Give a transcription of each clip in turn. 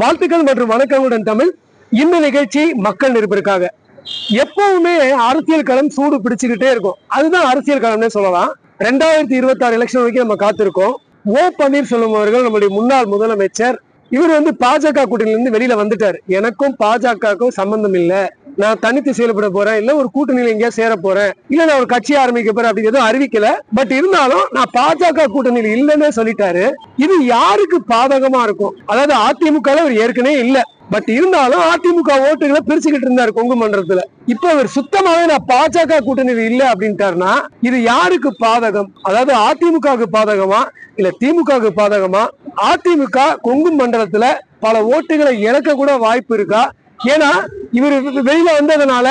வாழ்த்துக்கள் மற்றும் வணக்கங்களுடன் தமிழ். இந்த நிகழ்ச்சி மக்கள் நிருப்பிற்காக எப்பவுமே அரசியல் களம் சூடு பிடிச்சுக்கிட்டே இருக்கும். அதுதான் அரசியல் களம்னே சொல்லலாம். ரெண்டாயிரத்தி இருபத்தி ஆறு எலெக்ஷன் வரைக்கும் நம்ம காத்திருக்கோம். ஓ பன்னீர்செல்வம் அவர்கள் நம்முடைய முன்னாள் முதலமைச்சர் இவர் வந்து பாஜக கூட்டணியில இருந்து வெளியில வந்துட்டார். எனக்கும் பாஜகவுக்கும் சம்பந்தம் இல்லை. நான் தனித்து செயல்பட போறேன் இல்ல ஒரு கூட்டணியில எங்கேயா சேர போறேன் இல்ல நான் ஒரு கட்சி ஆரம்பிக்க போறேன் அப்படின்னு எதுவும் அறிவிக்கல. பட் இருந்தாலும் நான் பாஜக கூட்டணியில் இல்லைன்னு சொல்லிட்டாரு. இது யாருக்கு பாதகமா இருக்கும்? அதாவது அதிமுக அவர் ஏற்கனவே இல்ல. பட் இருந்தாலும் அதிமுக ஓட்டுகளை பிரிச்சுக்கிட்டு இருந்தாரு கொங்கு மன்றத்துல. இப்ப அவர் சுத்தமாவே நான் பாஜக கூட்டணியில் இல்ல அப்படின்ட்டாருன்னா இது யாருக்கு பாதகம்? அதாவது அதிமுகவுக்கு பாதகமா இல்ல திமுகவுக்கு பாதகமா? அதிமுக கொங்கு மண்டலத்துல பல ஓட்டுகளை இழக்க கூட வாய்ப்பு இருக்கா? ஏன்னா இவர் வெளியில வந்ததுனால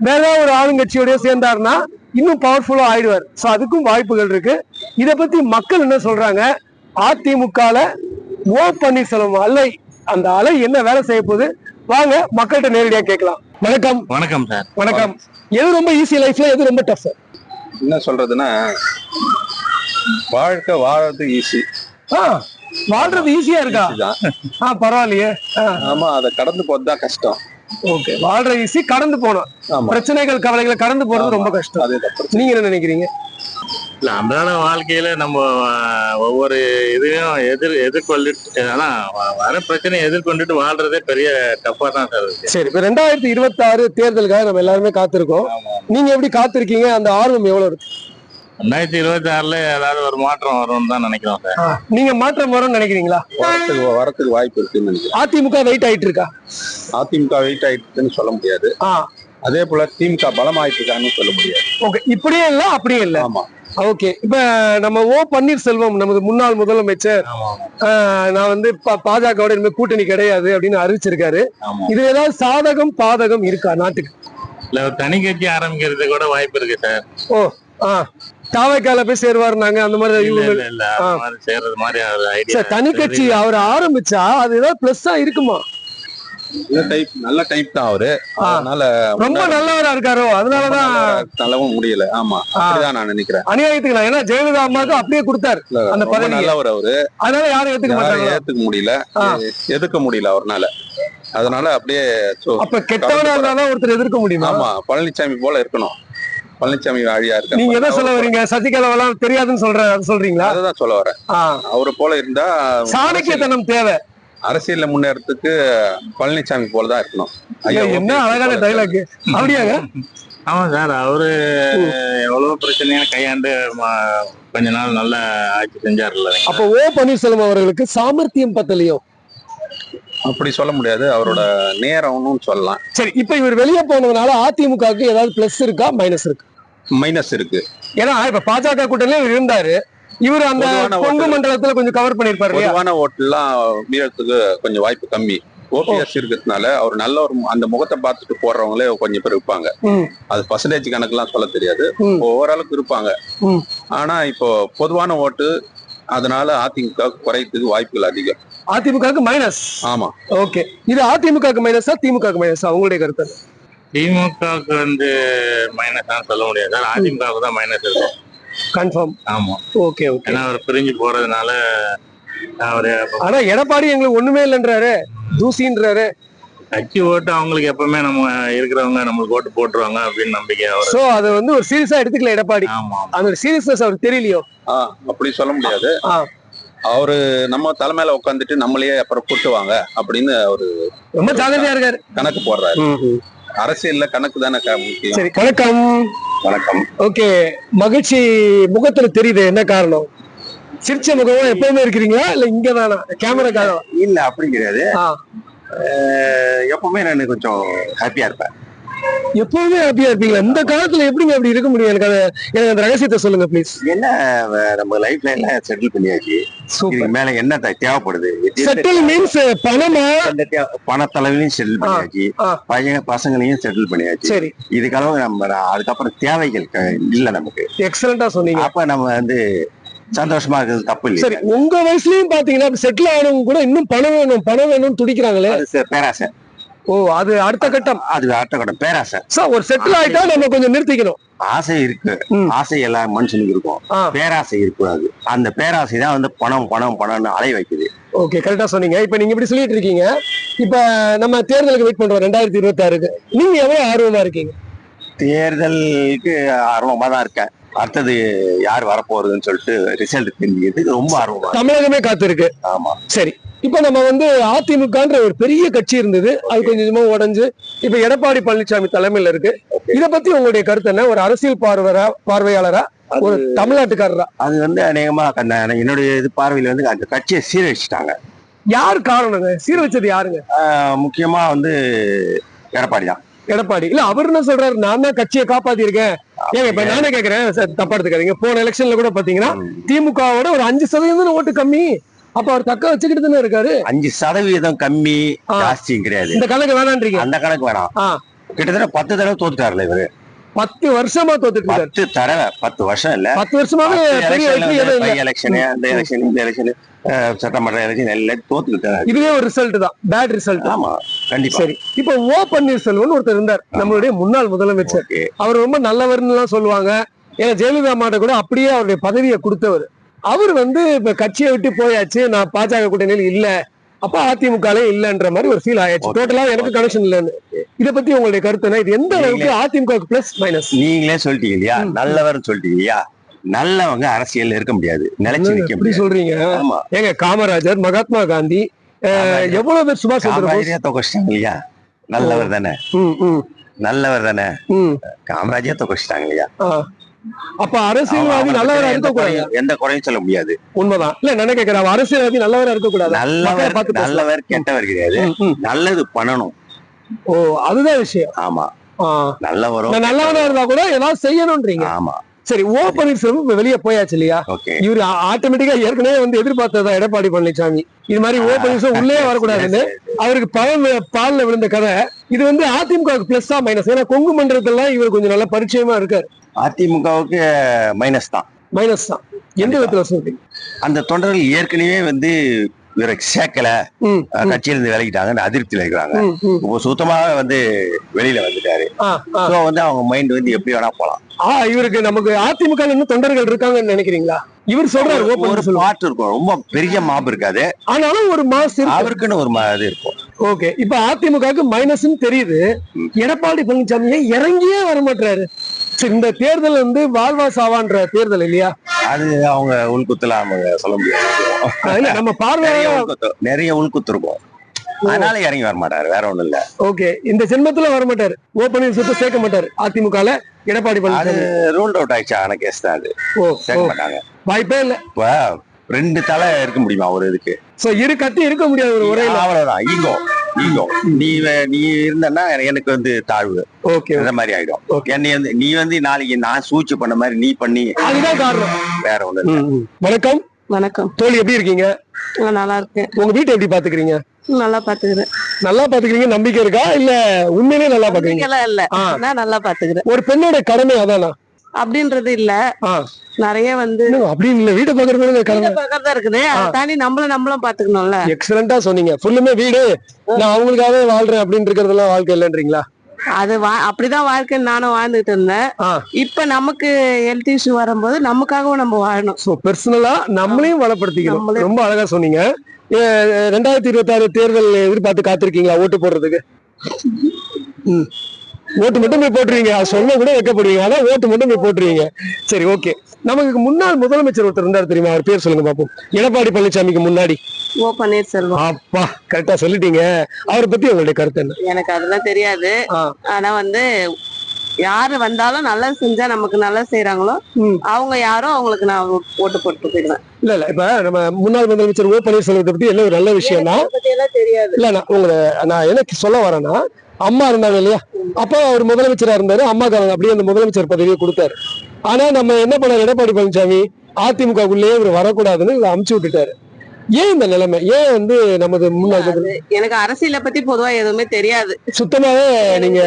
வேற ஏதாவது ஒரு ஆளுங்கட்சியோடய சேர்ந்தாருன்னா இன்னும் பவர்ஃபுல்லா ஆயிடுவார். சோ அதுக்கும் வாய்ப்புகள் இருக்கு. இத பத்தி மக்கள் என்ன சொல்றாங்க? அதிமுகல ஓ பன்னீர்செல்வம் அலை அந்த அலை என்ன வேலை செய்ய போகுது? வாங்க மக்கள்கிட்ட நேரடியா கேட்கலாம். வணக்கம். வணக்கம் சார். வணக்கம். எது ரொம்ப ஈஸி லைஃப்ல எது ரொம்ப டஃப் என்ன சொல்றதுன்னா வாழ்க்கை வாழறது ஈஸி ஆ. வாழ்றது ஈஸியா இருக்கா? ஆ பரவாயில்லையே. ஆமா அதை கடந்து போறது தான் கஷ்டம். ஓகே. வாழ்றது ஈஸி கடந்து போனோம் பிரச்சனைகள் கவலைகளை கடந்து போறது ரொம்ப கஷ்டம். நீங்க என்ன நினைக்கிறீங்க? இல்ல அன்றாட வாழ்க்கையில நம்ம ஒவ்வொரு இதையும் எதிர் எதிர்கொள்ளிட்டு ஆனா வர பிரச்சனையை எதிர்கொண்டுட்டு வாழ்றதே பெரிய டஃப்பா தான் சார் சரி இப்ப ரெண்டாயிரத்தி இருபத்தி ஆறு தேர்தலுக்காக நம்ம எல்லாருமே காத்திருக்கோம். நீங்க எப்படி காத்திருக்கீங்க? அந்த ஆர்வம் எவ்வளவு இருக்கு? ரெண்டாயிரத்தி இருபத்தி ஆறுல ஏதாவது ஒரு மாற்றம் வரும்னு தான் நினைக்கிறோம் சார். நீங்க மாற்றம் வரும்னு நினைக்கிறீங்களா? வரத்துக்கு வரத்துக்கு வாய்ப்பு இருக்குன்னு நினைக்கிறேன். அதிமுக வெயிட் ஆயிட்டு இருக்கா? அதிமுக வெயிட் ஆயிட்டுன்னு சொல்ல முடியாது. அதே போல திமுக பலம் ஆயிட்டுருக்கான்னு சொல்ல முடியாது. ஓகே இப்படியே இல்ல அப்படியே இல்ல? ஆமா. ஓகே. இப்ப நம்ம ஓ பன்னீர்செல்வம் நமது முன்னாள் முதலமைச்சர் நான் வந்து பாஜகவோட இனிமே கூட்டணி கிடையாது அப்படின்னு அறிவிச்சிருக்காரு. இது ஏதாவது சாதகம் பாதகம் இருக்கா நாட்டுக்கு? இல்ல தனி கட்சி ஆரம்பிக்கிறது கூட வாய்ப்பு இருக்கு சார். ஓ ஆ. தாவைக்கால போய் சேருவாருனாங்க. அந்த மாதிரி இல்ல இவங்க- இல்ல இல்ல. அந்த மாதிரி செய்யறது மாதிரி ஐடியா சார் தனி கட்சி அவர் ஆரம்பிச்சா அது ஏதாவது பிளஸ்ஸா இருக்குமா? நல்ல டைப் நல்ல டைப் தான் அவரு. அதனால ரொம்ப நல்லவரா இருக்காரோ? அதனாலதான் தள்ளவும் முடியல. ஆமா அப்படிதான் நான் நினைக்கிறேன். அநியாயத்துக்கு ஏன்னா ஜெயலலிதா அம்மாவுக்கு அப்படியே கொடுத்தாரு அந்த பதவியை. நல்லவர் அவரு. அதனால யாரும் ஏத்துக்க மாட்டாங்க ஏத்துக்க முடியல. ஆ. எ- எதிர்க்க முடியல அவர்னால. அதனால அப்படியே அப்ப கெட்டவனா இருந்தாதான் ஒருத்தர் எதிர்க்க முடியுமா? ஆமா பழனிசாமி போல இருக்கணும். பழனிசாமி வழியா இருக்க நீங்க எதை சொல்ல வரீங்க? சசிகலாவெல்லாம் தெரியாதுன்னு சொல்ற அது சொல்றீங்களா? அதுதான் சொல்ல வரேன். அவரை போல இருந்தா சாணக்கியத்தனம் தேவை. அரசியல்ல முன்னேறதுக்கு பழனிசாமி போல தான் இருக்கணும். ஐயா, என்ன அழகான டைலாக் அப்படியாங்க ஆமா சார் அவரு எவ்வளவு பிரச்சனையான கையாண்டு கொஞ்ச நாள் நல்ல ஆட்சி செஞ்சாருல்ல. அப்ப ஓ பன்னீர்செல்வம் அவர்களுக்கு சாமர்த்தியம் பத்தலையோ? அப்படி சொல்ல முடியாது. அவரோட நேரம்னு சொல்லலாம். சரி இப்ப இவர் வெளியே போனதுனால அதிமுகவுக்கு ஏதாவது பிளஸ் இருக்கா மைனஸ் இருக்கு? மைனஸ் இருக்கு. ஏன்னா இப்ப பாஜக கூட்டணியில இவர் இருந்தாரு. இவர் அந்த கொங்கு மண்டலத்துல கொஞ்சம் கவர் பண்ணிருப்பாரு பொதுவான ஓட்டுலாம் மீறத்துக்கு கொஞ்சம் வாய்ப்பு கம்மி. ஓபிஎஸ் இருக்கிறதுனால அவர் நல்ல ஒரு அந்த முகத்தை பார்த்துட்டு போடுறவங்களே கொஞ்சம் பேர் இருப்பாங்க. அது பர்சன்டேஜ் கணக்குலாம் சொல்ல தெரியாது. ஓரளவுக்கு இருப்பாங்க. ஆனா இப்போ பொதுவான ஓட்டு அதனால அதிமுக குறையத்துக்கு வாய்ப்புகள் அதிகம். அதிமுகவுக்கு மைனஸ் ஆமா. ஓகே இது அதிமுகவுக்கு மைனஸா திமுகவுக்கு மைனஸா உங்களுடைய கருத்து? திமுகவுக்கு வந்து மைனஸ் தான் சொல்ல முடியாது. சார் அதிமுகவுக்கு தான் மைனஸ் இருக்கும் கன்ஃபார்ம் ஆமா. ஓகே ஓகே ஏன்னா அவர் பிரிஞ்சு போறதுனால அவரு ஆனா எடப்பாடி எங்களுக்கு ஒண்ணுமே இல்லைன்றாரு. தூசின்றாரு. கட்சி ஓட்டு அவங்களுக்கு எப்பவுமே நம்ம இருக்கிறவங்க நம்மளுக்கு ஓட்டு போட்டுருவாங்க அப்படின்னு நம்பிக்கை அவர் சோ அதை வந்து ஒரு சீரியஸா எடுத்துக்கல எடப்பாடி. ஆமா அந்த சீரியஸ்னஸ் அவருக்கு தெரியலையோ? ஆஹ் அப்படி சொல்ல முடியாது. அவரு நம்ம தலைமையில உட்காந்துட்டு நம்மளையே அப்புறம் கூட்டுவாங்க அப்படின்னு அவரு ரொம்ப ஜாகிரதையா இருக்காரு. கணக்கு போடுறாரு. அரசியல்ல கணக்கு தானே சரி வணக்கம். வணக்கம். ஓகே மகிழ்ச்சி முகத்துல தெரியுது. என்ன காரணம்? சிரிச்ச முகமா எப்பவுமே இருக்கிறீங்களா? இல்ல இங்க தானா? கேமராக்காக? இல்ல அப்படி கிடையாது. எப்பவுமே நான் கொஞ்சம் ஹாப்பியா இருப்பேன். எப்பவுமே ஹாப்பியா இருப்பீங்களா? இந்த காலத்துல எப்படிங்க அப்படி இருக்க முடியும்? எனக்கு அதை எனக்கு அந்த ரகசியத்தை சொல்லுங்க ப்ளீஸ் என்ன நம்ம லைஃப்ல எல்லாம் செட்டில் பண்ணியாச்சு? இதுக்கு மேல என்ன தேவைப்படுது? செட்டில் மீன்ஸ் பணமா? பணத்தளவிலையும் செட்டில் பண்ணியாச்சு. பையன் பசங்களையும் செட்டில் பண்ணியாச்சு. சரி. இதுக்களவு நம்ம அதுக்கப்புறம் தேவைகள் இல்ல நமக்கு. எக்ஸலண்டா சொன்னீங்க. அப்ப நம்ம வந்து சந்தோஷமா இருக்கிறது தப்பு சரி இல்லை உங்க வயசுலயும் பாத்தீங்கன்னா செட்டில் ஆனவங்க கூட இன்னும் பணம் வேணும் பணம் வேணும்னு துடிக்கிறாங்களே. பேராசை. ஓ அது அடுத்த கட்டம். அது ஆட்டக்கூட பேராசை. சோ ஒரு செட்டில் ஆயிட்டா நம்ம கொஞ்சம் நிறுத்திக்கணும். ஆசை இருக்கு. ஆசை எல்லா மனுஷனுக்கு இருக்கும். பேராசை இருக்கக்கூடாது. அந்த பேராசை தான் வந்து பணம் பணம் பணம்னு அலைய வைக்குது. ஓகே கரெக்டா சொன்னீங்க. இப்ப நீங்க இப்படி சொல்லிட்டு இருக்கீங்க. இப்ப நம்ம தேர்தலுக்கு வெயிட் பண்றோம். ரெண்டாயிரத்தி இருபத்தி ஆறுக்கு நீங்க எவ்வளவு ஆர்வமா இருக்கீங்க? தேர்தலுக்கு ஆர்வமா தான் இருக்கேன். அடுத்தது யார் வரப்போறதுன்னு சொல்லிட்டு ரிசல்ட் தெரிஞ்சுக்கிறதுக்கு ரொம்ப ஆர்வமா. தமிழகமே காத்திருக்கு. ஆமா. சரி. இப்ப நம்ம வந்து அதிமுகன்ற ஒரு பெரிய கட்சி இருந்தது. அது கொஞ்சம் கொஞ்சமா உடைஞ்சு இப்ப எடப்பாடி பழனிசாமி தலைமையில இருக்கு. இத பத்தி உங்களுடைய கருத்து என்ன? ஒரு அரசியல் பார்வரா பார்வையாளரா? ஒரு தமிழ்நாட்டுக்காரரா? அது வந்து அநேகமா என்னுடைய இது பார்வையில வந்து அந்த கட்சியை சீரழிச்சிட்டாங்க. யார் காரணங்க? சீர் வச்சது யாருங்க முக்கியமா வந்து எடப்பாடி தான். எடப்பாடி. இல்ல அவர் என்ன சொல்றாரு? நான் தான் கட்சியை காப்பாத்திருக்கேன். ஏங்க இப்ப நானே கேக்குறேன். தப்பா எடுத்துக்காதீங்க. போன எலெக்ஷன்ல கூட பாத்தீங்கன்னா திமுகவோட ஒரு அஞ்சு சதவீதம் ஓட்டு கம்மி. அப்ப அவர் தக்க வச்சுக்கிட்டு தானே இருக்காரு? அஞ்சு சதவீதம் கம்மி. ஜாஸ்தியும் கிடையாது. இந்த கணக்கு வேணான்றீங்க. அந்த கணக்கு வேணாம். கிட்டத்தட்ட பத்து தடவை தோத்துட்டாருல இவரு. பத்து வருஷமா தோத்துட்டு பத்து தடவை பத்து வருஷம் இல்ல. பத்து வருஷமாவே பெரிய எலெக்ஷன் அந்த எலெக்ஷன் இந்த எலெக்ஷன் சட்டமன்ற எலெக்ஷன் எல்லாம் தோத்துக்கிட்டாரு. இதுவே ஒரு ரிசல்ட் தான். பேட் ரிசல்ட் ஆமா கண்டிப்பா. சரி. இப்ப ஓ பன்னீர்செல்வம்னு ஒருத்தர் இருந்தார். நம்மளுடைய முன்னாள் முதலமைச்சர். அவர் ரொம்ப நல்லவர்னு எல்லாம் சொல்லுவாங்க. ஏன்னா ஜெயலலிதா அம்மாட்ட கூட அப்படியே அவருடைய பதவியை கொடுத்தவர். அவர் வந்து இப்ப கட்சியை விட்டு போயாச்சு. நான் பாஜக கூட்டணியில் இல்ல. அப்ப அதிமுக இல்லன்ற மாதிரி ஒரு ஃபீல் ஆயாச்சு. டோட்டலா எனக்கு கனெக்ஷன் இல்லைன்னு இத பத்தி உங்களுடைய கருத்து இது எந்த அளவுக்கு அதிமுக பிளஸ் மைனஸ் நீங்களே சொல்லிட்டீங்க இல்லையா? ம். நல்லவர்னு சொல்லிட்டீங்க இல்லையா? நல்லவங்க அரசியல்ல இருக்க முடியாது. நிலைச்சு நிக்க எப்படி முடியாது. சொல்றீங்க? ஏங்க காமராஜர் மகாத்மா காந்தி. எவ்வளவு பேர் சுபாஷ் சந்திர தொகைச்சிட்டாங்க இல்லையா? நல்லவர் தானே? நல்லவர் தானே. காமராஜே தொகைச்சிட்டாங்க இல்லையா. அப்ப அரசியல்வாதி நல்லவரா இருக்க கூடாது எந்த குறையும் சொல்ல முடியாது. உண்மைதான். இல்ல நான் என்ன கேக்குறேன்? அரசியல்வாதி நல்லவரா இருக்க கூடாது நல்லவர். நல்லவர் கெட்டவர் கிடையாது. நல்லது பண்ணணும். ஓ அதுதான் விஷயம். ஆமா. நல்லவரும் நல்லவனா இருந்தா கூட ஏதாவது செய்யணும்ன்றீங்க. ஆமா. சரி ஓ பன்னீர்செல்வம் வெளியே போயாச்சு இல்லையா? இவரு ஆட்டோமேட்டிக்கா ஏற்கனவே வந்து எதிர்பார்த்ததா எடப்பாடி பழனிசாமி இது மாதிரி ஓ பன்னீர்செல்வம் உள்ளே வரக்கூடாதுன்னு அவருக்கு பழம் பால்ல விழுந்த கதை. இது வந்து அதிமுக பிளஸ்ஸா மைனஸ் ஏன்னா கொங்கு மண்டலத்துல இவர் கொஞ்சம் நல்ல பரிச்சயமா இருக்காரு. அதிமுகவுக்கு மைனஸ் தான். மைனஸ் தான். எந்த விதத்துல சொல்றீங்க? அந்த தொண்டர்கள் ஏற்கனவே வந்து இவரை சேர்க்கல. ம், அஹ், ம், கட்சியில இருந்து விலகிட்டாங்கன்னு அதிருப்தியில இருக்கிறாங்க. இப்போ சுத்தமாக வந்து வெளியில வந்துட்டாரு. ஸோ வந்து அவங்க மைண்ட் வந்து எப்படி வேணா போலாம். ஆ, இவருக்கு நமக்கு அதிமுக தொண்டர்கள் இருக்காங்கன்னு நினைக்கிறீங்களா? இவர் சொல்றாரு ஒரு பாட்டு இருக்கும். ரொம்ப பெரிய மாப் இருக்காது. ஆனாலும் ஒரு மாஸ் அவருக்குன்னு ஒரு இது இருக்கும். ஓகே இப்ப அதிமுகவுக்கு மைனஸ்னு தெரியுது. எடப்பாடி பழனிசாமி இறங்கியே வர மாட்டாரு சரி இந்த தேர்தல் வந்து வாழ்வா சாவான்ற தேர்தல் இல்லையா? அது அவங்க உள்குத்துல அவங்க சொல்ல முடியாது. நம்ம பார்வையாளர் நிறைய உள்குத்து இருக்கும் அதனால இறங்கி வர மாட்டாரு வேற ஒண்ணும் இல்ல. ஓகே இந்த ஜென்மத்துல வர மாட்டாரு. ஓ பன்னீர்செல்வத்தை சேர்க்க மாட்டாரு அதிமுகல எடப்பாடி பழனிசாமி. ரூல்ட் அவுட் ஆயிடுச்சு ஆன கேஸ் தான் அது. சேர்க்க மாட்டாங்க. வாய்ப்பே இல்ல. ரெண்டு தலை இருக்க முடியுமா ஒரு இதுக்கு? சோ இரு கட்டி இருக்க முடியாது ஒரு உரையில. அவ்வளவுதான் ஈகோ ஈகோ நீ வே- நீ இருந்தன்னா எனக்கு வந்து தாழ்வு. ஓகே இந்த மாதிரி ஆயிடும். என்னை வந்து நீ வந்து நாளைக்கு நான் சூழ்ச்சி பண்ண மாதிரி நீ பண்ணி அதுதான் காரணம். வேற ஒண்ணு. வணக்கம். வணக்கம். தோழி எப்படி இருக்கீங்க? நான் நல்லா இருக்கேன். உங்க வீட்டை எப்படி பாத்துக்கிறீங்க? நல்லா பாத்துக்கிறேன். நல்லா பாத்துக்கிறீங்க நம்பிக்கை இருக்கா? இல்ல உண்மையிலேயே நல்லா பாக்குறீங்க? இல்ல. நான் நல்லா பாத்துக்கிறேன். ஒரு பெண்ணோட கடமை அதானா? அப்படின்றது இல்ல. நிறைய வந்து அப்படின்னு இல்ல. வீட்டை பாக்குறது பக்கத்துல இருக்குது. தாண்டி நம்மளும் நம்மளும் பாத்துக்கணும்ல. எக்ஸலண்டா சொன்னீங்க. ஃபுல்லுமே வீடு. நான் அவங்களுக்காகவே வாழ்றேன் அப்படின்னு இருக்கிறதெல்லாம் வாழ்க்கை இல்லைன்றீங்களா? அது வா அப்படிதான் வாழ்க்கை நானும் வாழ்ந்துட்டு இருந்தேன். இப்ப நமக்கு ஹெல்த் இஷ்யூ வரும்போது நமக்காகவும் நம்ம வாழணும். சோ பெர்சனலா நம்மளையும் வளப்படுத்திக்கணும். நம்மளே- ரொம்ப அழகா சொன்னீங்க. ரெண்டாயிரத்தி இருபத்தி ஆறு தேர்தல் எதிர்பார்த்து காத்திருக்கீங்களா? ஓட்டு போடுறதுக்கு? ம். ஓட்டு மட்டும் போய் போட்டுருவீங்க. சொல்ல கூட வைக்கப்படுவீங்க. அதான் ஓட்டு மட்டும் போய் போட்டுருவீங்க. சரி ஓகே நமக்கு முன்னாள் முதலமைச்சர் ஒருத்தர் இருந்தார் தெரியுமா? அவர் பேர் சொல்லுங்க பாப்போம். எடப்பாடி பழனிசாமிக்கு முன்னாடி. ஓ பன்னீர்செல்வம். அப்பா கரெக்டா சொல்லிட்டீங்க. அவரை பத்தி உங்களுடைய கருத்து என்ன? எனக்கு அதெல்லாம் தெரியாது. ஆனா வந்து யாரு வந்தாலும் நல்லது செஞ்சா நமக்கு நல்லது செய்யறாங்களோ. அவங்க யாரோ அவங்களுக்கு நான் ஓட்டு போட்டு போயிடுவேன். இல்ல இல்ல. இப்ப நம்ம முன்னாள் முதலமைச்சர் ஓ பன்னீர்செல்வத்தை பத்தி என்ன ஒரு நல்ல பத்தி எல்லாம் தெரியாது. இல்ல நான் உங்களை நான் என்ன சொல்ல வரேன்னா அம்மா இருந்தாங்க இல்லையா? அப்பா அவர் முதலமைச்சரா இருந்தாரு. அம்மாக்கு அவங்க அப்படியே அந்த முதலமைச்சர் பதவியை கொடுத்தாரு. ஆனா நம்ம என்ன பண்ணார்? எடப்பாடி பழனிசாமி அதிமுகக்குள்ளேயே இவர் வரக்கூடாதுன்னு இவரை அமுச்சு விட்டுட்டாரு. ஏன் இந்த நிலைமை? ஏன் வந்து நமது முன்னாள் எனக்கு அரசியலை பத்தி பொதுவா எதுவுமே தெரியாது. சுத்தமாவே நீங்க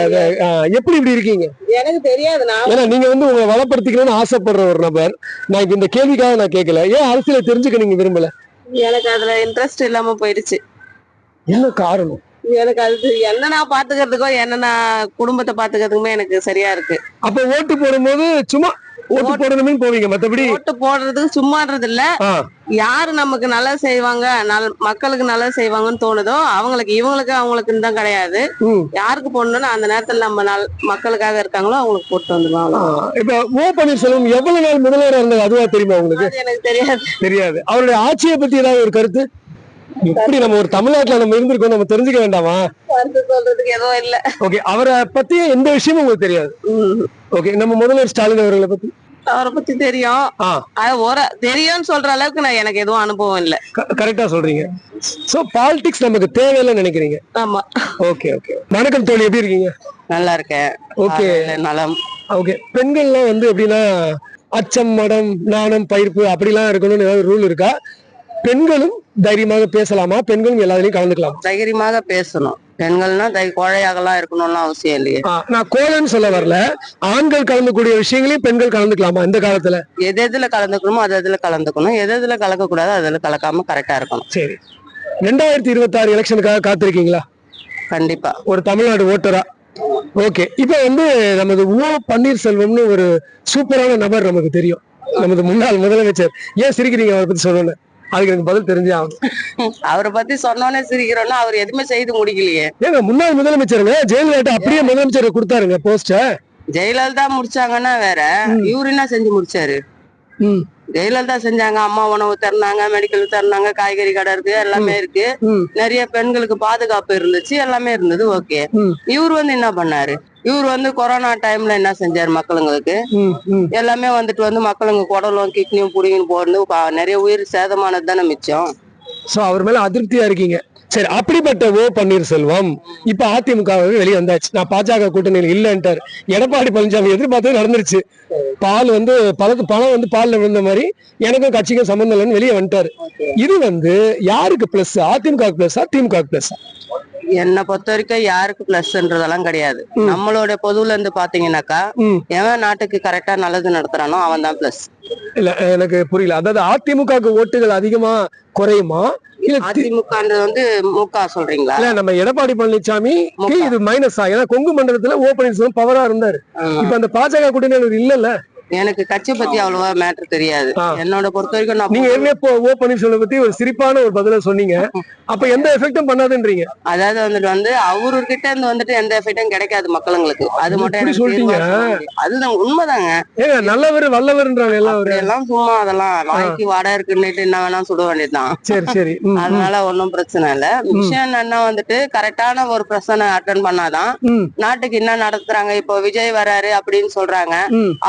எப்படி இப்படி இருக்கீங்க? எனக்கு தெரியாது ஏன்னா நீங்க வந்து உங்களை வளப்படுத்திக்கணும்னு ஆசைப்படுற ஒரு நபர். நான் இப்ப இந்த கேள்விக்காக நான் கேட்கல. ஏன் அரசியலை தெரிஞ்சுக்க நீங்க விரும்பல? எனக்கு அதுல இன்ட்ரெஸ்ட் இல்லாம போயிடுச்சு. என்ன காரணம்? எனக்கு அது என்ன நான் பாத்துக்கிறதுக்கோ என்ன நான் குடும்பத்தை பாத்துக்கிறதுக்குமே எனக்கு சரியா இருக்கு. அப்ப ஓட்டு போடும்போது சும்மா ஓட்டு போடணுமே போவீங்க மத்தபடி? ஓட்டு போடுறதுக்கு சும்மான்றது இல்ல யாரு நமக்கு நல்லது செய்வாங்க நல் மக்களுக்கு நல்லது செய்வாங்கன்னு தோணுதோ அவங்களுக்கு இவங்களுக்கு அவங்களுக்குன்னு தான் கிடையாது. யாருக்கு போடணும்னு அந்த நேரத்துல நம்ம நல் மக்களுக்காக இருக்காங்களோ அவங்களுக்கு போட்டு வந்துருவாங்க இப்ப ஓ பன்னீர்செல்வம் எவ்வளவு நாள் முதல்வரா இருந்தது அதுவா தெரியுமா உங்களுக்கு? எனக்கு தெரியாது. தெரியாது. அவருடைய ஆட்சியை பத்தி ஏதாவது ஒரு கருத்து? எப்படி நம்ம ஒரு தமிழ்நாட்டுல நம்ம இருந்திருக்கோம் நம்ம தெரிஞ்சுக்க வேண்டாமா? சொல்றதுக்கு எதுவும் இல்ல. ஓகே அவரை பத்தி எந்த விஷயமும் உங்களுக்கு தெரியாது. ஓகே நம்ம முதல்வர் ஸ்டாலின் அவர்களை பத்தி. அவரை பத்தி தெரியும். ஆ. அது ஒரு தெரியும்னு சொல்ற அளவுக்கு நான் எனக்கு எதுவும் அனுபவம் இல்ல. கரெக்டா சொல்றீங்க. சோ பாலிடிக்ஸ் நமக்கு தேவையில்லைன்னு நினைக்கிறீங்க? ஆமா. ஓகே ஓகே வணக்கம் தோழி எப்படி இருக்கீங்க? நல்லா இருக்கேன். ஓகே நலம். ஓகே பெண்கள்லாம் வந்து எப்படின்னா அச்சம் மடம் நாணம் பயிர்ப்பு அப்படிலாம் இருக்கணும்னு ஏதாவது ரூல் இருக்கா? பெண்களும் தைரியமாக பேசலாமா? பெண்களும் எல்லாத்துலயும் கலந்துக்கலாம். தைரியமாக பேசணும். பெண்கள்னா தை கோழையாகலாம் இருக்கணும்னு அவசியம் இல்லையே. நான் கோலன்னு சொல்ல வரல. ஆண்கள் கலந்துக்கூடிய விஷயங்களையும் பெண்கள் கலந்துக்கலாமா இந்த காலத்துல? எது எதுல கலந்துக்கணுமோ அது எதுல கலந்துக்கணும். எது எதுல கலக்க கூடாது அதுல கலக்காம கரெக்டா இருக்கணும். சரி. ரெண்டாயிரத்தி இருபத்தி ஆறு எலெக்ஷனுக்காக காத்திருக்கீங்களா? கண்டிப்பா. ஒரு தமிழ்நாடு ஓட்டரா? ஓகே. இப்ப வந்து நமது ஓ பன்னீர்செல்வம்னு ஒரு சூப்பரான நபர் நமக்கு தெரியும். நமது முன்னாள் முதலமைச்சர். ஏன் சிரிக்கிறீங்க அவரை பத்தி சொல்லணும் அதுக்கு எனக்கு பதில் தெரிஞ்சே ஆகணும். அவரை பத்தி சொன்னோன்னே சிரிக்கிறோம்னா அவர் எதுவுமே செய்து முடிக்கலையே. ஏங்க முன்னாள் முதலமைச்சருங்க ஜெயலலிதா அப்படியே முதலமைச்சர் கொடுத்தாருங்க போஸ்ட ஜெயலலிதா முடிச்சாங்கன்னா வேற. இவரு என்ன செஞ்சு முடிச்சாரு? ஜெயலலிதா செஞ்சாங்க அம்மா உணவு தரணாங்க மெடிக்கல் தரணாங்க காய்கறி கடை இருக்கு எல்லாமே இருக்கு. நிறைய பெண்களுக்கு பாதுகாப்பு இருந்துச்சு எல்லாமே இருந்தது ஓகே. இவர் வந்து என்ன பண்ணாரு? இவர் வந்து கொரோனா டைம்ல என்ன செஞ்சாரு மக்களுங்களுக்கு? எல்லாமே வந்துட்டு வந்து மக்களுங்க குடலும் கிட்னியும் புடிங்கன்னு போறது நிறைய உயிர் சேதமானது தானே மிச்சம். சோ அவர் மேல அதிருப்தியா இருக்கீங்க. சரி அப்படிப்பட்ட ஓ பன்னீர்செல்வம் இப்ப அதிமுக வெளியே வந்தாச்சு. நான் பாஜக கூட்டணியில் இல்லைன்ட்டார். எடப்பாடி பழனிசாமி எதிர்பார்த்தது நடந்துருச்சு. பால் வந்து பழத்து பணம் வந்து பால்ல விழுந்த மாதிரி எனக்கும் கட்சிக்கும் சம்பந்தம் இல்லைன்னு வெளியே வந்துட்டாரு. இது வந்து யாருக்கு பிளஸ் அதிமுக பிளஸ்ஸா திமுக பிளஸ் என்னை பொறுத்த வரைக்கும் யாருக்கு பிளஸ்ன்றதெல்லாம் கிடையாது. நம்மளோட பொதுவுல இருந்து பாத்தீங்கன்னாக்கா எவன் நாட்டுக்கு கரெக்டா நல்லது நடத்துறானோ அவன் தான் பிளஸ் இல்ல எனக்கு புரியல. அதாவது அதிமுகவுக்கு ஓட்டுகள் அதிகமா குறையுமா? இல்ல அதிமுகன்றது வந்து முக சொல்றீங்களா? இல்ல நம்ம எடப்பாடி பழனிசாமி இது மைனஸா ஏன்னா கொங்கு மண்டலத்துல ஓ பன்னீர்செல்வம் பவரா இருந்தாரு. இப்ப அந்த பாஜக கூட்டணி இல்லல்ல. எனக்கு கட்சி பத்தி அவ்வளவா மேட்டர் தெரியாது. என்னோட பொறுத்த வரைக்கும் நான் நீங்க இப்போ ஓ பன்னீர்செல்வம் பத்தி ஒரு சிரிப்பான ஒரு பதில சொன்னீங்க. அப்ப எந்த எஃபெக்டும் பண்ணாதுன்றீங்க. அதாவது வந்துட்டு வந்து அவர்கிட்ட இருந்து வந்துட்டு எந்த எஃபெக்டும் கிடைக்காது மக்களுங்களுக்கு. அது மட்டும் எனக்கு முடியும். அதுதான் உண்மைதாங்க. ஏங்க நல்லவர் வல்லவர்ன்றாங்க எல்லாம் அவரு எல்லாம் சும்மா அதெல்லாம் வாய்க்கு வாடகை இருக்குன்னுட்டு என்ன வேணா சுட வேண்டியதுதான். சரி சரி. அதனால ஒண்ணும் பிரச்சனை இல்ல. விஷயம் என்னன்னா வந்துட்டு கரெக்டான ஒரு பிரச்சனை அட்டன் பண்ணாதான் நாட்டுக்கு என்ன நடத்துறாங்க இப்போ விஜய் வராரு அப்படின்னு சொல்றாங்க.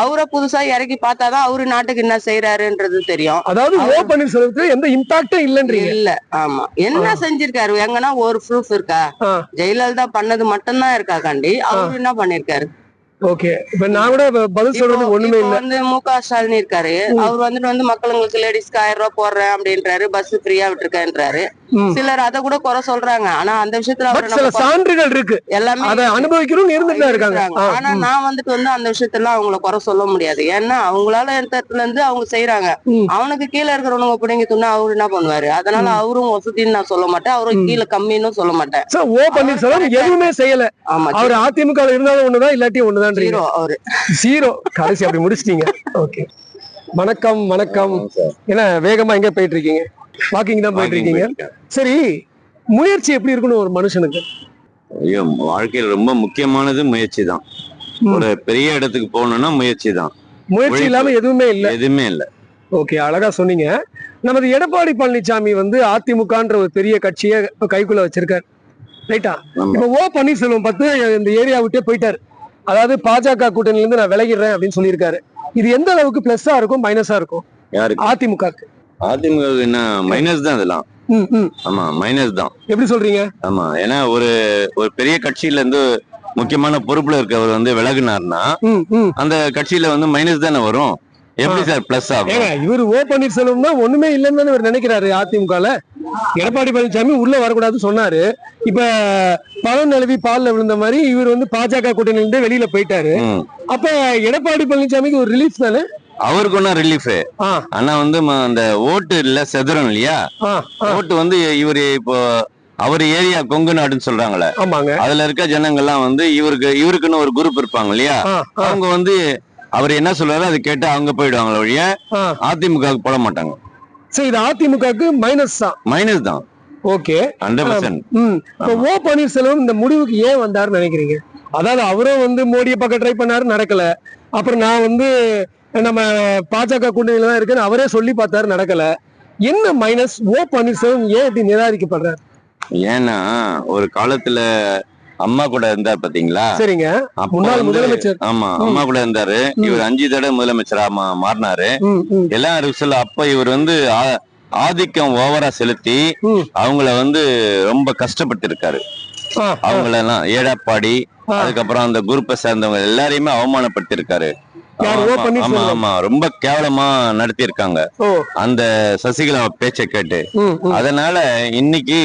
அவரை புதுசா இறக்கி பார்த்தாதான் அவரு நாட்டுக்கு என்ன செய்யறாருன்றது தெரியும். அதாவது ஓ பன்னீர்செல்வத்துக்கு எந்த இம்பாக்டும் இல்லன்றீங்க. இல்ல ஆமா. என்ன செஞ்சிருக்காரு? எங்கன்னா ஒரு ப்ரூஃப் இருக்கா. ஜெயலலிதா பண்ணது மட்டும்தான் இருக்கா காண்டி? அவரு என்ன பண்ணிருக்காரு? ஓகே. இப்ப நான் கூட பதில் சொல்றது ஒண்ணுமே இல்ல. வந்து மு க ஸ்டாலின் இருக்காரு. அவர் வந்துட்டு வந்து மக்களுங்களுக்கு லேடிஸ்க்கு ஆயிரம் ரூபாய் போடுறேன் அப்படின்றாரு. பஸ் ஃப்ரீயா விட்டுருக்கேன்றாரு. சிலர் அத கூட குறை சொல்றாங்க. ஆனா அந்த விஷயத்துல சில சான்றுகள் இருக்கு. எல்லாமே அதை அனுபவிக்கணும்னு இருந்துட்டு இருக்காங்க. ஆனா நான் வந்துட்டு வந்து அந்த விஷயத்துல அவங்கள குறை சொல்ல முடியாது. ஏன்னா அவங்களால எந்த இடத்துல இருந்து அவங்க செய்யறாங்க. அவனுக்கு கீழே இருக்கிறவனுங்க பிடிங்க துண்ணா அவரு என்ன பண்ணுவாரு? அதனால அவரும் வசதின்னு நான் சொல்ல மாட்டேன். அவரும் கீழே கம்மின்னு சொல்ல மாட்டேன். ஓ பன்னீர்செல்வம் எதுவுமே செய்யல. ஆமா அவர் அதிமுக இருந்தாலும் ஒண்ணுதான் இல்லாட்டி ஒண்ணுதான்றீங்க. ஜீரோ அவரு. ஜீரோ. கடைசி அப்படி முடிச்சிட்டீங்க. ஓகே. வணக்கம் வணக்கம். என்ன வேகமா எங்க போயிட்டு இருக்கீங்க? வாக்கிங் தான் போயிட்டு இருக்கீங்க. சரி முயற்சி எப்படி இருக்கணும் ஒரு மனுஷனுக்கு? ஐயோ வாழ்க்கையில் ரொம்ப முக்கியமானது முயற்சி தான். ஒரு பெரிய இடத்துக்கு போகணும்னா முயற்சி தான். முயற்சி. இல்லாம எதுவுமே இல்ல. எதுவுமே இல்ல. ஓகே அழகா சொன்னீங்க. நமது எடப்பாடி பழனிசாமி வந்து அதிமுகன்ற ஒரு பெரிய கட்சியை கைக்குள்ள வச்சிருக்காரு. ரைட்டா. இப்ப ஓ பன்னீர்செல்வம் பார்த்து இந்த ஏரியா விட்டே போயிட்டாரு. அதாவது பாஜக கூட்டணியில இருந்து நான் விலகிடுறேன் அப்படின்னு சொல்லியிருக்காரு. இது எந்த அளவுக்கு பிளஸ்ஸா இருக்கும் மைனஸா இருக்கும்? அதிமுகக்கு. அதிமுக என்ன மைனஸ் தான் இதெல்லாம். ஆமா மைனஸ் தான். எப்படி சொல்றீங்க? ஆமா ஏன்னா ஒரு ஒரு பெரிய கட்சியில இருந்து முக்கியமான பொறுப்புல இருக்கவர் வந்து விலகுனார்னா அந்த கட்சியில வந்து மைனஸ் தானே வரும். எப்படி சார் பிளஸ் ஆகும்? இவர் ஓ பன்னீர்செல்வம் தான் ஒண்ணுமே இல்லைன்னு இவர் நினைக்கிறாரு அதிமுகல. எடப்பாடி பழனிசாமி உள்ள வரக்கூடாதுன்னு சொன்னாரு. இப்ப பழம் நிலவி பால்ல விழுந்த மாதிரி இவர் வந்து பாஜக கூட்டணியில இருந்து வெளியில போயிட்டாரு. அப்ப எடப்பாடி பழனிசாமிக்கு ஒரு ரிலீஃப் தானே? அவருக்கு ஒன்றும் ரிலீஃப் ஆனா வந்து அந்த ஓட்டு இல்ல செதறும் இல்லையா? ஓட்டு வந்து இவரு இப்போ அவர் ஏரியா கொங்கு நாடுன்னு சொல்றாங்களே. அதுல இருக்க ஜனங்கள்லாம் வந்து இவருக்கு இவருக்குன்னு ஒரு குரூப் இருப்பாங்க இல்லையா? அவங்க வந்து அவர் என்ன சொல்றாரு அதை கேட்டு அவங்க போயிடுவாங்களே ஒழிய ஆ. அதிமுக போட மாட்டாங்க. சோ இது அதிமுகவுக்கு மைனஸ் தான். மைனஸ் தான். Okay. Hundred percent O Panneerselvam இந்த முடிவுக்கு ஏன் வந்தாருன்னு நினைக்கிறீங்க? அதாவது அவரும் வந்து மோடியை பக்கம் ட்ரை பண்ணாரு நடக்கல. அப்புறம் நான் வந்து நம்ம பாஜக கூட்டணியில தான் இருக்குன்னு அவரே சொல்லி பார்த்தாரு நடக்கல. என்ன மைனஸ் ஓ பன்னீர்செல்வம் ஏன் இப்படி நிராகரிக்கப்படுறாரு? ஏன்னா ஒரு காலத்துல அம்மா கூட இருந்தார் பாத்தீங்களா? சரிங்க. முன்னாள் முதலமைச்சர். ஆமா. அம்மா கூட இருந்தாரு. இவர் அஞ்சு தடவை முதலமைச்சரா மாறினாரு. எல்லாம் சொல்ல அப்ப இவர் வந்து ஆதிக்கம் ஓவரா செலுத்தி. அவங்கள வந்து ரொம்ப கஷ்டப்பட்டு ஆ, ஆ, அவங்கள எல்லாம் ஏடாப்பாடி. அதுக்கப்புறம் அந்த குரூப்பை சேர்ந்தவங்க எல்லாரையுமே ஓ ஆமா, ஆமா ரொம்ப கேவலமா நடத்தியிருக்காங்க. ஓ. அந்த சசிகலா பேச்சை கேட்டு. அதனால இன்னைக்கு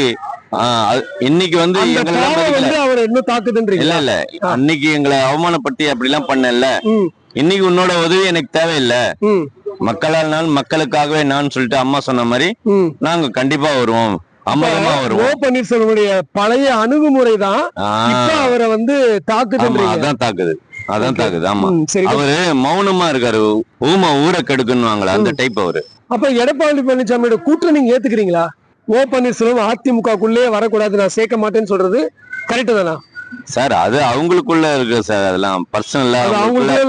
இன்னைக்கு வந்து அவர் இல்ல தாக்குதுன்றீங்க இல்ல ஆ. அன்னைக்கு எங்களை அவமானப்படுத்தி அப்படிலாம் பண்ணல. ம். இன்னைக்கு உன்னோட உதவி எனக்கு தேவையில்லை. மக்களால் நான் மக்களுக்காகவே நான் சொல்லிட்டு அம்மா சொன்ன மாதிரி நாங்க கண்டிப்பா வருவோம். அம்மகமா ஓ வருவோம். பன்னீர்செல்வமுடைய பழைய அணுகுமுறை தான் அவரை வந்து தாக்குதுன்றீங்க அதான் தாக்குது. அதான். தாக்குது ஆமா. அவரு மௌனமா இருக்காரு. ஊமை ஊரை கெடுக்குன்னுவாங்களே அந்த டைப் அவரு. அப்ப எடப்பாடி பழனிசாமியோட கூட்டணி நீங்க ஏத்துக்கிறீங்களா? ஓ பன்னீர்செல்வம் அதிமுகக்குள்ளே வரக்கூடாது நான் சேர்க்க மாட்டேன்னு சொல்றது கரெக்ட் தானா? சார் அது அவங்களுக்குள்ள இருக்கு சார் அதெல்லாம் பர்சனலா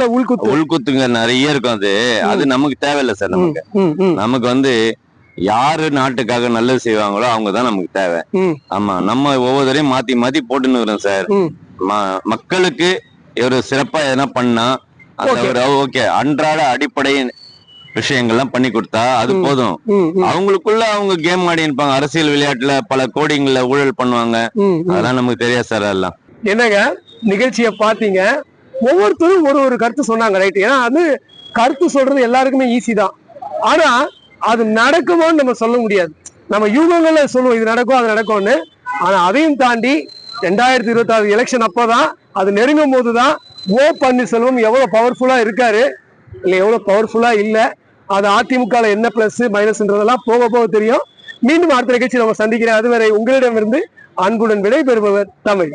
உள்குத்து. உள்குத்துங்க நிறைய இருக்கும் அது. அது நமக்கு தேவையில்லை சார் நமக்கு. நமக்கு வந்து யாரு நாட்டுக்காக நல்லது செய்வாங்களோ அவங்க தான் நமக்கு தேவை. ஆமா நம்ம ஒவ்வொருத்தரையும் மாத்தி மாத்தி போட்டுன்னு இருக்கிறோம் சார். மக்களுக்கு ஒரு சிறப்பா எதனா பண்ணா அந்த Okay. ஒரு ஓகே அன்றாட அடிப்படை விஷயங்கள்லாம் பண்ணி கொடுத்தா அது. போதும். அவங்களுக்குள்ள அவங்க கேம் ஆடி இருப்பாங்க. அரசியல் விளையாட்டுல பல கோடிங்கள்ல ஊழல் பண்ணுவாங்க. அதெல்லாம் நமக்கு தெரியாது சார் அதெல்லாம். என்னங்க? நிகழ்ச்சியை பாத்தீங்க ஒவ்வொருத்தரும் ஒரு ஒரு கருத்து சொன்னாங்க ரைட் ஏன்னா அது கருத்து சொல்றது எல்லாருக்குமே ஈஸி தான். ஆனா அது நடக்குமோன்னு நம்ம சொல்ல முடியாது. நம்ம யூகங்கள்ல சொல்லுவோம் இது நடக்கும் அது நடக்கும்னு. ஆனா அதையும் தாண்டி ரெண்டாயிரத்தி இருபத்தி ஆறு எலெக்ஷன் அப்பதான் அது நெருங்கும் போதுதான் ஓ பன்னீர்செல்வம் எவ்வளவு பவர்ஃபுல்லா இருக்காரு. இல்ல எவ்வளவு பவர்ஃபுல்லா இல்ல. அது அதிமுக என்ன பிளஸ் மைனஸ்ன்றதெல்லாம் போக போக தெரியும். மீண்டும் அடுத்த நிகழ்ச்சி நம்ம சந்திக்கிறேன். அதுவரை உங்களிடமிருந்து அன்புடன் விடை பெறுபவர் தமிழ்.